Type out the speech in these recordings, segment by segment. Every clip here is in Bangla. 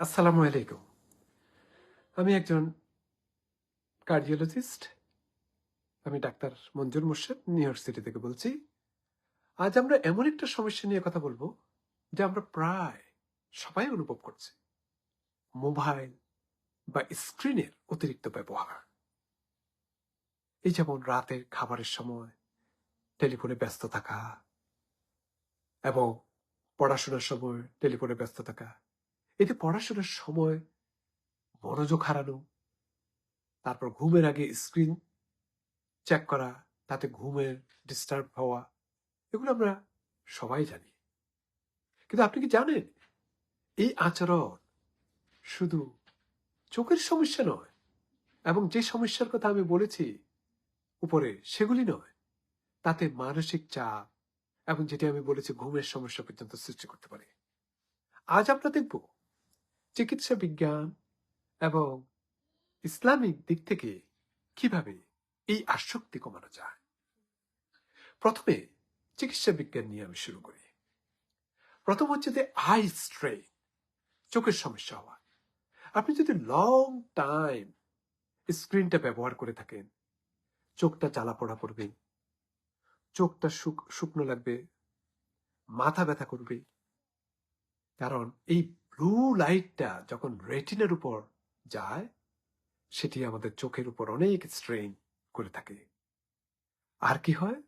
আসসালামু আলাইকুম। আমি একজন কার্ডিওলজিস্ট। আমি doctor Manjur Morshed, New York city থেকে বলছি। আজ আমরা এমন একটা সমস্যা নিয়ে কথা বলব, যা আমরা প্রায় সবাই অনুভব করছি। মোবাইল বা স্ক্রিনের অতিরিক্ত ব্যবহার। এই যেমন রাতের খাবারের সময়, টেলিফোনে ব্যস্ত থাকা এবং পড়াশোনার সময় টেলিফোনে ব্যস্ত থাকা। এতে পড়াশোনার সময় মনোযোগ হারানো, তারপর ঘুমের আগে স্ক্রিন চেক করা, তাতে ঘুমের ডিস্টার্ব হওয়া, এগুলো আমরা সবাই জানি। কিন্তু আপনি কি জানেন? এই আচরণ শুধু চোখের সমস্যা নয়, এবং যে সমস্যার কথা আমি বলেছি উপরে সেগুলি নয়, তাতে মানসিক চাপ এবং যেটি আমি বলেছি ঘুমের সমস্যা পর্যন্ত সৃষ্টি করতে পারে। আজ আমরা দেখব চিকিৎসা বিজ্ঞান এবং ইসলামিক দিক থেকে কীভাবে এই আসক্তি কমানো যায়? প্রথমে চিকিৎসা বিজ্ঞান নিয়ে আমি শুরু করি। প্রথম হচ্ছে যে আই স্ট্রেন চোখের সমস্যা হওয়া। আপনি যদি লং টাইম স্ক্রিনটা ব্যবহার করে থাকেন, চোখটা জ্বালা পড়া পড়বে চোখটা শুকনো লাগবে, মাথা ব্যথা করবে। কারণ এই ব্লু লাইটটা যখন রেটিনার উপর যায়, সেটি আমাদের চোখের উপর অনেক স্ট্রেন করে থাকে। আর কি হয়?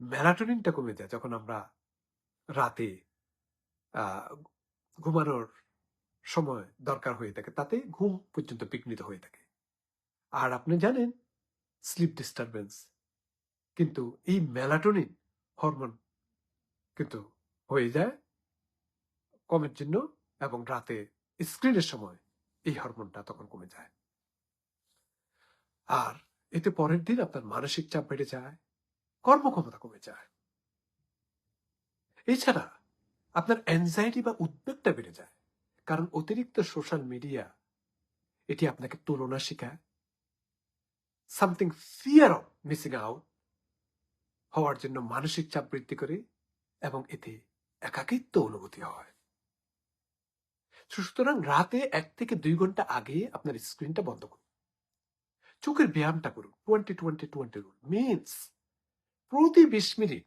ম্যালাটোনিনটা কমে যায় যখন আমরা রাতে ঘুমানোর সময় দরকার হয়ে থাকে, তাতে ঘুম পর্যন্ত বিঘ্নিত হয়ে থাকে। আর আপনি জানেন স্লিপ ডিস্টারবেন্স কিন্তু এই মেলাটোনিন হরমোন কিন্তু হয়ে যায় কমের জন্য এবং রাতে স্ক্রিনের সময় এই হরমোনটা তখন কমে যায়। আর এতে পরের দিন আপনার মানসিক চাপ বেড়ে যায়, কর্মক্ষমতা কমে যায়। এছাড়া আপনার অ্যাংজাইটি বা উদ্বেগটা বেড়ে যায়, কারণ অতিরিক্ত সোশ্যাল মিডিয়া এটি আপনাকে তুলনা শেখায়। Something fear of missing out হওয়ার জন্য মানসিক চাপ বৃদ্ধি করে এবং এতে একাকিত্ব অনুভূতি হয়। সুতরাং রাতে এক থেকে দুই ঘণ্টা আগে আপনার স্ক্রিনটা বন্ধ করুন। চোখের ব্যায়ামটা করুন। Twenty twenty twenty rule means প্রতি বিশ মিনিট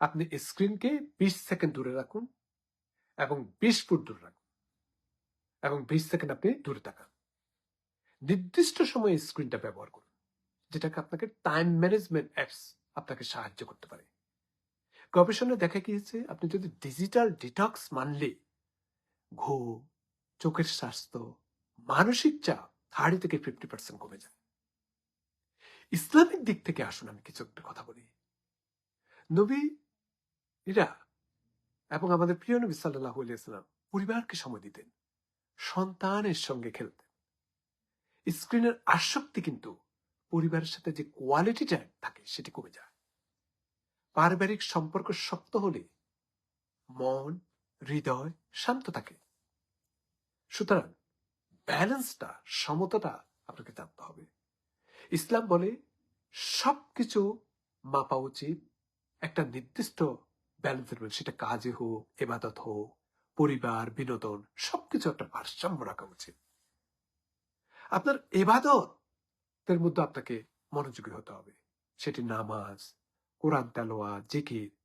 আপনি স্ক্রিনকে বিশ সেকেন্ড দূরে রাখুন এবং বিশ ফুট দূরে রাখুন এবং বিশ সেকেন্ড আপনি দূরে থাকান নির্দিষ্ট সময়ে স্ক্রিনটা ব্যবহার করুন, যেটাকে আপনাকে টাইম ম্যানেজমেন্ট অ্যাপস আপনাকে সাহায্য করতে পারে। গবেষণায় দেখা গিয়েছে, আপনি যদি ডিজিটাল ডিটক্স মানলে ঘুম, চোখের স্বাস্থ্য, মানসিক চাপ থার্টি থেকে ফিফটি পার্সেন্ট কমে যায়। ইসলামিক দিক থেকে আসুন, আমি কিছু একটা কথা বলি। নবী, এরা এবং আমাদের প্রিয় নবী সাল্লাহ ইসলাম পরিবারকে সময় দিতেন, সন্তানের সঙ্গে খেলতেন। স্ক্রিনের আসক্তি কিন্তু পরিবারের সাথে যে কোয়ালিটি টাইম থাকে, সেটি কমে যায়। পারিবারিক সম্পর্ক শক্ত হলে মন হৃদয় শান্ত থাকে। সুতরাং ব্যালেন্সটা, সমতাটা আপনাকে জানতে হবে। ইসলাম বলে, সবকিছু মাপা উচিত। একটা নির্দিষ্ট ব্যালেন্সের মধ্যে, সেটা কাজে হোক এবাদত হোক, পরিবার, বিনোদন, সবকিছু একটা ভারসাম্য রাখা উচিত। আপনার এবাদত এর মধ্যে আপনাকে মনোযোগী হতে হবে। সেটি নামাজ, কোরআন তেলোয়া জিকির,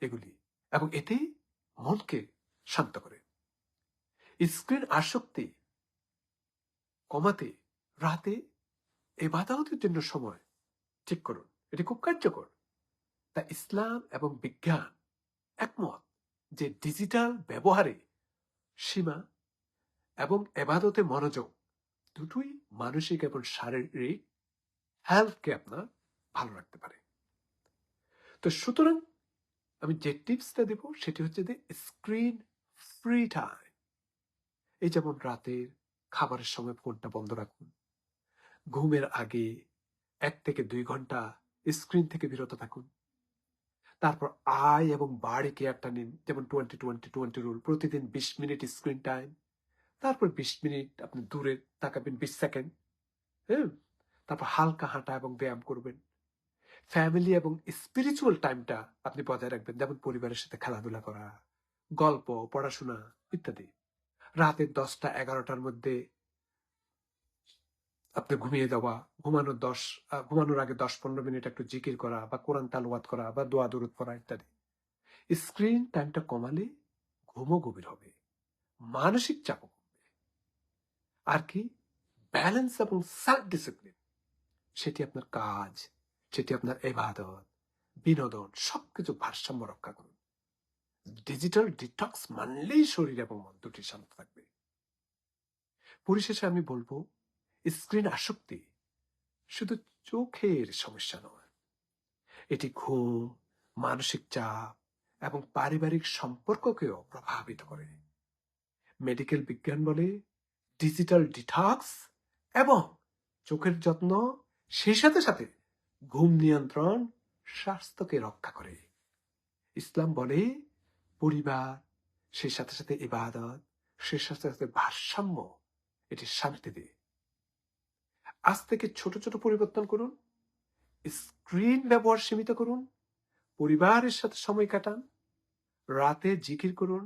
এগুলি। এবং এতেই মনকে শান্ত করে। স্ক্রিন আসক্তি কমাতে রাতে এবাদতের জন্য সময় ঠিক করুন। এটি খুব কার্যকর। তা ইসলাম এবং বিজ্ঞান একমত যে ডিজিটাল ব্যবহারে সীমা এবং এবাদতে মনোযোগ দুটোই মানসিক এবং শারীরিক হেলথকে আপনার ভালো রাখতে পারে। তো সুতরাং আমি যে টিপসটা দেব সেটি হচ্ছে যে স্ক্রিন ফ্রি টাইম এই যেমন রাতের খাবারের সময় ফোনটা বন্ধ রাখুন। ঘুমের আগে এক থেকে দুই ঘণ্টা স্ক্রিন থেকে বিরত থাকুন। তারপর আয় এবং বাড়ি কেয়ারটা নিন, যেমন টোয়েন্টি টোয়েন্টি টোয়েন্টি রুল প্রতিদিন বিশ মিনিট স্ক্রিন টাইম তারপর বিশ মিনিট আপনি দূরে তাকাবেন, বিশ সেকেন্ড হ্যাঁ তারপর হালকা হাঁটা এবং ব্যায়াম করবেন। ফ্যামিলি এবং স্পিরিচুয়াল টাইমটা আপনি বজায় রাখবেন, যেমন পরিবারের সাথে খেলাধুলা করা গল্প, পড়াশোনা ইত্যাদি। রাতের দশটা এগারোটার মধ্যে আপনি ঘুমিয়ে যাওয়া, ঘুমানোর দশ ঘুমানোর আগে দশ পনেরো মিনিট একটু জিকির করা বা কোরআন তালওয়াত করা বা দোয়া দরুদ পড়া ইত্যাদি। স্ক্রিন টাইমটা কমালে ঘুমও গভীর হবে, মানসিক চাপও কমবে। আর কি? ব্যালেন্স এবং সেলফ ডিসিপ্লিন সেটি আপনার কাজ, সেটি আপনার এবাদত বিনোদন সবকিছু ভারসাম্য রক্ষা করুন ডিজিটাল ডিটক্স মানলেই শরীর এবং মন দুটি শান্ত থাকবে। পরিশেষে আমি বলব, স্ক্রিন আসক্তি শুধু চোখের সমস্যা নয়, এটি ঘুম, মানসিক চাপ এবং পারিবারিক সম্পর্ককেও প্রভাবিত করে। মেডিকেল বিজ্ঞান বলে ডিজিটাল ডিটক্স এবং চোখের যত্ন সেই সাথে সাথে ঘুম নিয়ন্ত্রণ, স্বাস্থ্যকে রক্ষা করে। ইসলাম বলে পরিবার, সেই সাথে সাথে ইবাদত, সেই সাথে সাথে ভারসাম্য, এটি শান্তি দেয়। আজ থেকে ছোট ছোট পরিবর্তন করুন, স্ক্রিন ব্যবহার সীমিত করুন, পরিবারের সাথে সময় কাটান, রাতে জিকির করুন,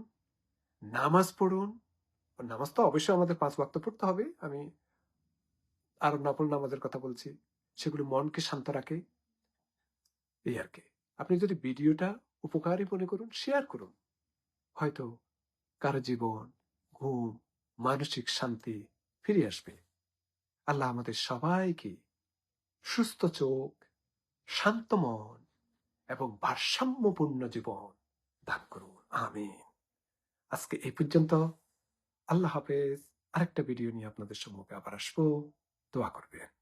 নামাজ পড়ুন। নামাজ তো অবশ্যই আমাদের পাঁচ ওয়াক্ত পড়তে হবে, আমি আরও নফল নামাজের কথা বলছি, সেগুলো মনকে শান্ত রাখে, এই আর কি। আপনি যদি ভিডিওটা উপকারী মনে করুন শেয়ার করুন। হয়তো কারও জীবন, ঘুম, মানসিক শান্তি ফিরে আসবে। আল্লাহ আমাদের সবাইকে সুস্থ চোখ, শান্ত মন এবং ভারসাম্যপূর্ণ জীবন দান করুন। আমিন। আজকে এই পর্যন্ত। আল্লাহ হাফেজ। আরেকটা ভিডিও নিয়ে আপনাদের সম্মুখে আবার আসব। দোয়া করবেন।